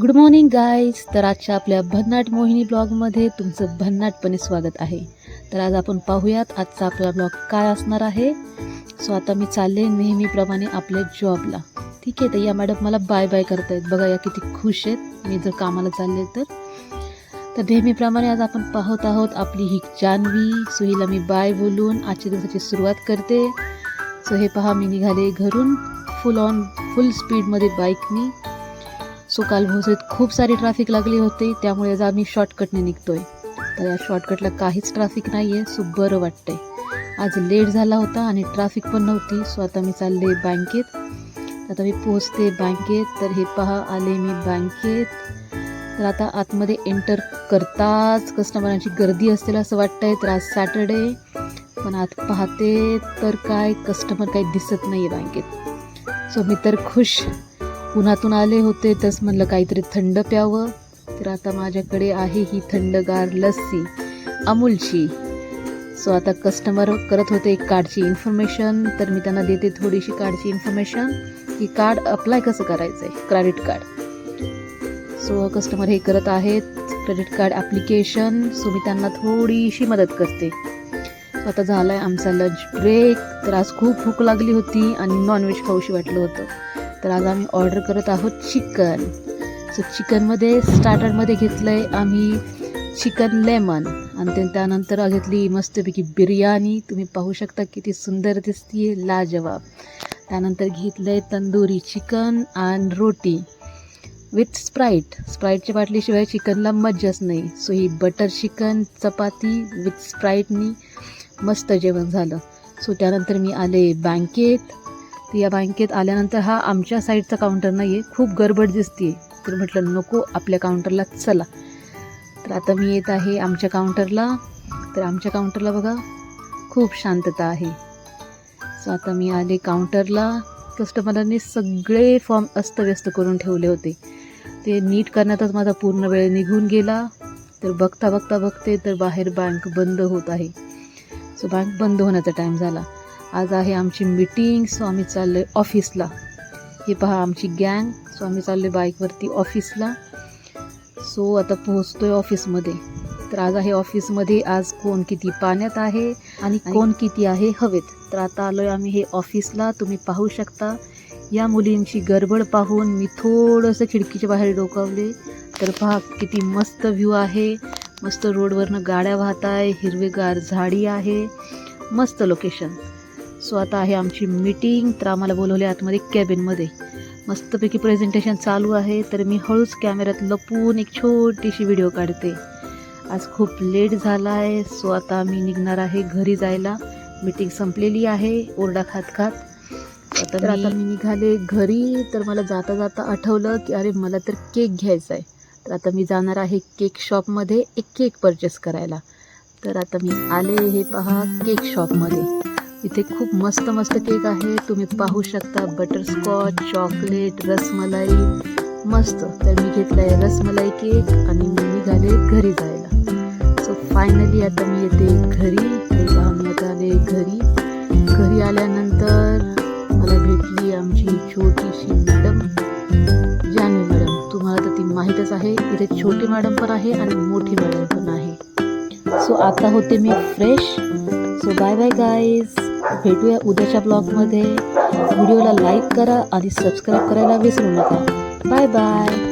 Good morning guys तर आजच्या आपल्या भन्नाट मोहिनी ब्लॉगमध्ये तुमचं भन्नाटपणे स्वागत आहे. तर आज आपण पाहूयात आजचा आपला ब्लॉग काय असणार आहे. सो आता मी चालले नेहमीप्रमाणे आपल्या जॉबला. ठीक आहे तर या मॅडम मला बाय बाय करतायत. बघा या किती खुश आहेत. मी जर कामाला चालले तर. तर नेहमीप्रमाणे आज आपण पाहत आहोत आपली ही जान्हवी. सो हिला मी बाय बोलून आजच्या दिवसाची सुरुवात करते. सो हे पहा मी निघाले घरून. फुल ऑन फुल स्पीडमध्ये बाईकनी सो काल भोसरीत खूप सारी ट्रॅफिक लागली होती त्यामुळे आज आम्ही शॉर्टकटने निघतोय. तर या शॉर्टकटला काहीच ट्रॅफिक नाही आहे सो बरं वाटतंय. आज लेट झाला होता आणि ट्रॅफिक पण नव्हती सो आता मी चालले बँकेत आता मी पोहोचते बँकेत तर हे पहा आले मी बँकेत तर आता आतमध्ये एंटर करताच कस्टमरांची गर्दी असेल असं वाटतंय तर आज सॅटर्डे पण आत पाहते तर काय कस्टमर काही दिसत नाही आहे बँकेत सो मी तर खुश. उन्हातून आले होते तस म्हणलं काहीतरी थंड प्यावं. तर आता माझ्याकडे आहे ही थंडगार लस्सी अमूलची. सो आता कस्टमर करत होते कार्डची इन्फॉर्मेशन तर मी त्यांना देते थोडीशी कार्डची इन्फॉर्मेशन की कार्ड अप्लाय कसं करायचं आहे क्रेडिट कार्ड सो कस्टमर हे करत आहेत क्रेडिट कार्ड ॲप्लिकेशन सो मी त्यांना थोडीशी मदत करते. सो आता झाला आहे आमचा लंच ब्रेक तर आज खूप भूक लागली होती आणि नॉनव्हेज खाऊशी वाटलं होतं. तर आज आम्ही ऑर्डर करत आहोत चिकन सो चिकनमध्ये स्टार्टरमध्ये घेतलं आहे आम्ही चिकन लेमन आणि ते त्यानंतर घेतली मस्तपैकी बिर्याणी. तुम्ही पाहू शकता किती सुंदर दिसतीये लाजवाब. त्यानंतर घेतलं आहे तंदुरी चिकन आणि रोटी विथ स्प्राईट स्प्राईटच्या बाटलीशिवाय चिकनला मज्जाच नाही. सो ही बटर चिकन चपाती विथ स्प्राईटनी मस्त जेवण झालं. सो त्यानंतर मी आले बँकेत तर या बँकेत आल्यानंतर हा आमच्या साईडचा काउंटर नाही आहे खूप गडबड दिसते तर म्हटलं नको आपल्या काउंटरला चला. तर आता मी येत आहे आमच्या काउंटरला. तर आमच्या काउंटरला बघा खूप शांतता आहे. सो आता मी आले काउंटरला. कस्टमरांनी सगळे फॉर्म अस्तव्यस्त करून ठेवले होते. ते नीट करण्यातच माझा पूर्ण वेळ निघून गेला. तर बघता बघता बघते तर बाहेर बँक बंद होत आहे. सो बँक बंद होण्याचा टाईम झाला. आज आहे आमची मीटिंग सो आम्ही चाललो आहे ऑफिसला हे पहा आमची गँग सो आम्ही चाललो आहे बाईकवरती ऑफिसला सो आता पोहोचतो आहे ऑफिसमध्ये तर आज आहे ऑफिसमध्ये आज कोण किती पाण्यात आहे आणि कोण किती आहे हवेत. तर आता आलो आहे आम्ही हे ऑफिसला तुम्ही पाहू शकता. या मुलींची गडबड पाहून मी थोडंसं खिडकीच्या बाहेर डोकावले. तर पहा किती मस्त व्ह्यू आहे. मस्त रोडवरनं गाड्या वाहत आहे हिरवेगार झाडी आहे. मस्त लोकेशन सो आता आहे आमची मीटिंग तर आम्हाला बोलवले आतमध्ये कॅबिनमध्ये मस्तपैकी प्रेझेंटेशन चालू आहे. तर मी हळूच कॅमेऱ्यात लपून एक छोटीशी व्हिडिओ काढते. आज खूप लेट झाला आहे सो आता आम्ही निघणार आहे घरी जायला. मीटिंग संपलेली आहे. ओरडा खात खात. आता तर आता मी निघाले घरी. तर मला जाता जाता आठवलं की अरे मला तर केक घ्यायचा आहे तर आता मी जाणार आहे केक शॉपमध्ये एक केक परचेस करायला. तर आता मी आले हे पहा केक शॉपमध्ये इथे खूप मस्त मस्त केक आहे. तुम्ही पाहू शकता बटरस्कॉच चॉकलेट रसमलाई. मस्त. तर मी घेतला आहे रसमलाई केक आणि मी निघाले घरी जायला. सो फायनली आता मी येते घरी. हे पहा आता आले घरी. घरी आल्यानंतर मला भेटली आमची छोटीशी मॅडम. जानवी मॅडम. तुम्हाला तर ती माहीतच आहे. इथे छोटी मॅडम पण आहे आणि मोठी मॅडम पण आहे. सो आता होते मी fresh. So bye bye guys भेटूया उद्याच्या ब्लॉगमध्ये. व्हिडिओला लाईक करा आणि सबस्क्राईब करायला विसरू नका. Bye bye.